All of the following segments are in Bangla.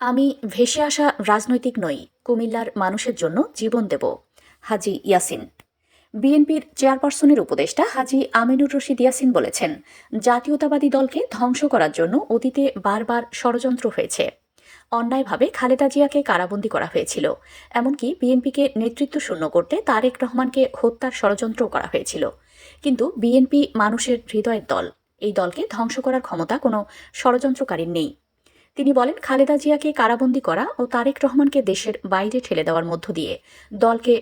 আমি ভেসে আসা রাজনৈতিক নই, কুমিল্লার মানুষের জন্য জীবন দেব, হাজি ইয়াসিন। বিএনপির চেয়ারপারসনের উপদেষ্টা হাজি আমিনুর রশিদ ইয়াসিন বলেছেন, জাতীয়তাবাদী দলকে ধ্বংস করার জন্য অতীতে বারবার ষড়যন্ত্র হয়েছে। অন্যায়ভাবে খালেদা জিয়াকে কারাবন্দী করা হয়েছিল, এমনকি বিএনপিকে নেতৃত্ব শূন্য করতে তারেক রহমানকে হত্যার ষড়যন্ত্র করা হয়েছিল। কিন্তু বিএনপি মানুষের হৃদয়ের দল, এই দলকে ধ্বংস করার ক্ষমতা কোনো ষড়যন্ত্রকারীর নেই। তিনি বলেন, খালেদা জিয়াকে কারাবন্দী করা ও তারেক রহমানকে দেশের বাইরে ঠেলে দেওয়ার মধ্য দিয়ে দলকে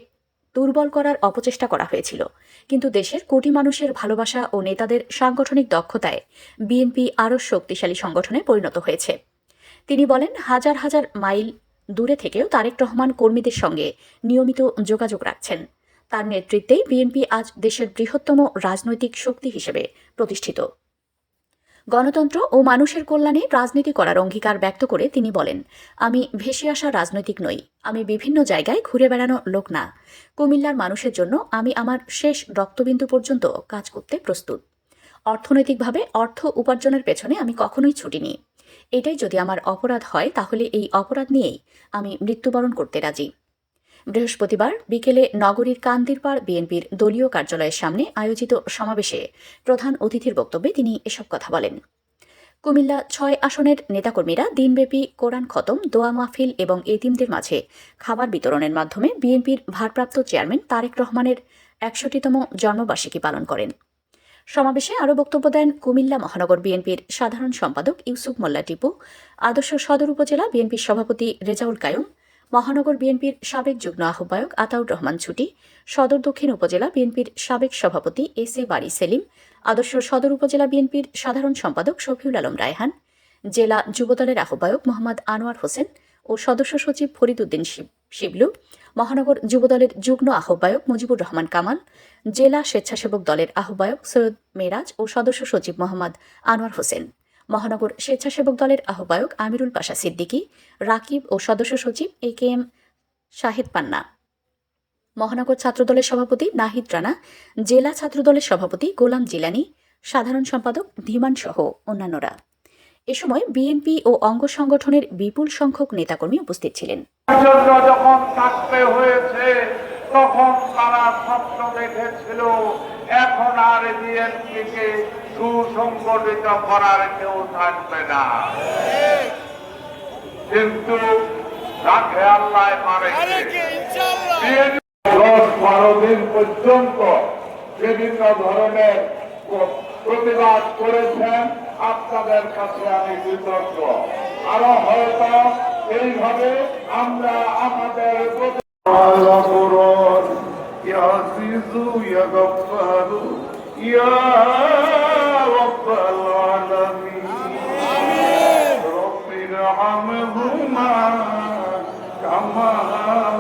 দুর্বল করার অপচেষ্টা করা হয়েছিল। কিন্তু দেশের কোটি মানুষের ভালোবাসা ও নেতাদের সাংগঠনিক দক্ষতায় বিএনপি আরও শক্তিশালী সংগঠনে পরিণত হয়েছে। তিনি বলেন, হাজার হাজার মাইল দূরে থেকেও তারেক রহমান কর্মীদের সঙ্গে নিয়মিত যোগাযোগ রাখছেন। তার নেতৃত্বেই বিএনপি আজ দেশের বৃহত্তম রাজনৈতিক শক্তি হিসেবে প্রতিষ্ঠিত। গণতন্ত্র ও মানুষের কল্যাণে রাজনীতি করার অঙ্গীকার ব্যক্ত করে তিনি বলেন, আমি ভেসে আসা রাজনৈতিক নই, আমি বিভিন্ন জায়গায় ঘুরে বেড়ানো লোক না। কুমিল্লার মানুষের জন্য আমি আমার শেষ রক্তবিন্দু পর্যন্ত কাজ করতে প্রস্তুত। অর্থনৈতিকভাবে অর্থ উপার্জনের পেছনে আমি কখনোই ছুটিনি। এটাই যদি আমার অপরাধ হয়, তাহলে এই অপরাধ নিয়েই আমি মৃত্যুবরণ করতে রাজি। বৃহস্পতিবার বিকেলে নগরীর কান্দিরপাড় বিএনপির দলীয় কার্যালয়ের সামনে আয়োজিত সমাবেশে প্রধান অতিথির বক্তব্যে তিনি এসব কথা বলেন। কুমিল্লা ছয় আসনের নেতাকর্মীরা দিনব্যাপী কোরআন খতম, দোয়া মাহফিল এবং এতিমদের মাঝে খাবার বিতরণের মাধ্যমে বিএনপির ভারপ্রাপ্ত চেয়ারম্যান তারেক রহমানের একষট্টিতম জন্মবার্ষিকী পালন করেন। সমাবেশে আরও বক্তব্য দেন কুমিল্লা মহানগর বিএনপির সাধারণ সম্পাদক ইউসুফ মোল্লা টিপু, আদর্শ সদর উপজেলা বিএনপির সভাপতি রেজাউল কায়ুম মহানগর বিএনপির সাবেক যুগ্ম আহ্বায়ক আতাউর রহমান ছুটি, সদর দক্ষিণ উপজেলা বিএনপির সাবেক সভাপতি এস এ বারি সেলিম, আদর্শ সদর উপজেলা বিএনপির সাধারণ সম্পাদক শফিউল আলম রায়হান, জেলা যুবদলের আহ্বায়ক মোহাম্মদ আনোয়ার হোসেন ও সদস্য সচিব ফরিদুদ্দিন শিব- শিবলু, মহানগর যুবদলের যুগ্ম আহ্বায়ক মুজিবুর রহমান কামাল, জেলা স্বেচ্ছাসেবক দলের আহ্বায়ক সৈয়দ মেরাজ ও সদস্য সচিব মোহাম্মদ আনোয়ার হোসেন। মহানগর স্বেচ্ছাসেবক দলের আহ্বায়ক আমিরুল পাশা সিদ্দিকী, রাকিব ও সদস্য সচিব এ কে এম শাহেদ পান্না। মহানগর ছাত্রদলের সভাপতি নাহিদ রানা, জেলা ছাত্রদলের সভাপতি গোলাম জিলানি, সাধারণ সম্পাদক ধীমান সহ অন্যান্যরা। এ সময় বিএনপি ও অঙ্গ সংগঠনের বিপুল সংখ্যক নেতাকর্মী উপস্থিত ছিলেন। তখন তারা স্বপ্ন দেখেছিল এখন আর বিএনপিকে সুসংগঠিত করার কেউ থাকবে না। কিন্তু রাখে আল্লাহ পারে দশ বারো দিন পর্যন্ত বিভিন্ন ধরনের প্রতিবাদ করেছেন। আপনাদের কাছে আমি কৃতজ্ঞ। আরও হয়তো এইভাবে আমরা আমাদের عزيز يا غفار يا رب العالمين رب ارحمهما كما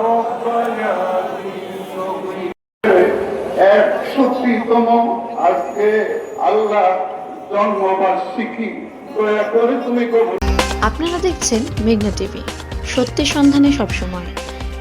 ربياني صغيرا একষট্টিতম আজকে আল্লাহ জন্মবার্ষিকী দয়া করে তুমি কবুল আপনারা দেখছেন মেঘনা টিভি সত্যি সন্ধানে সবসময়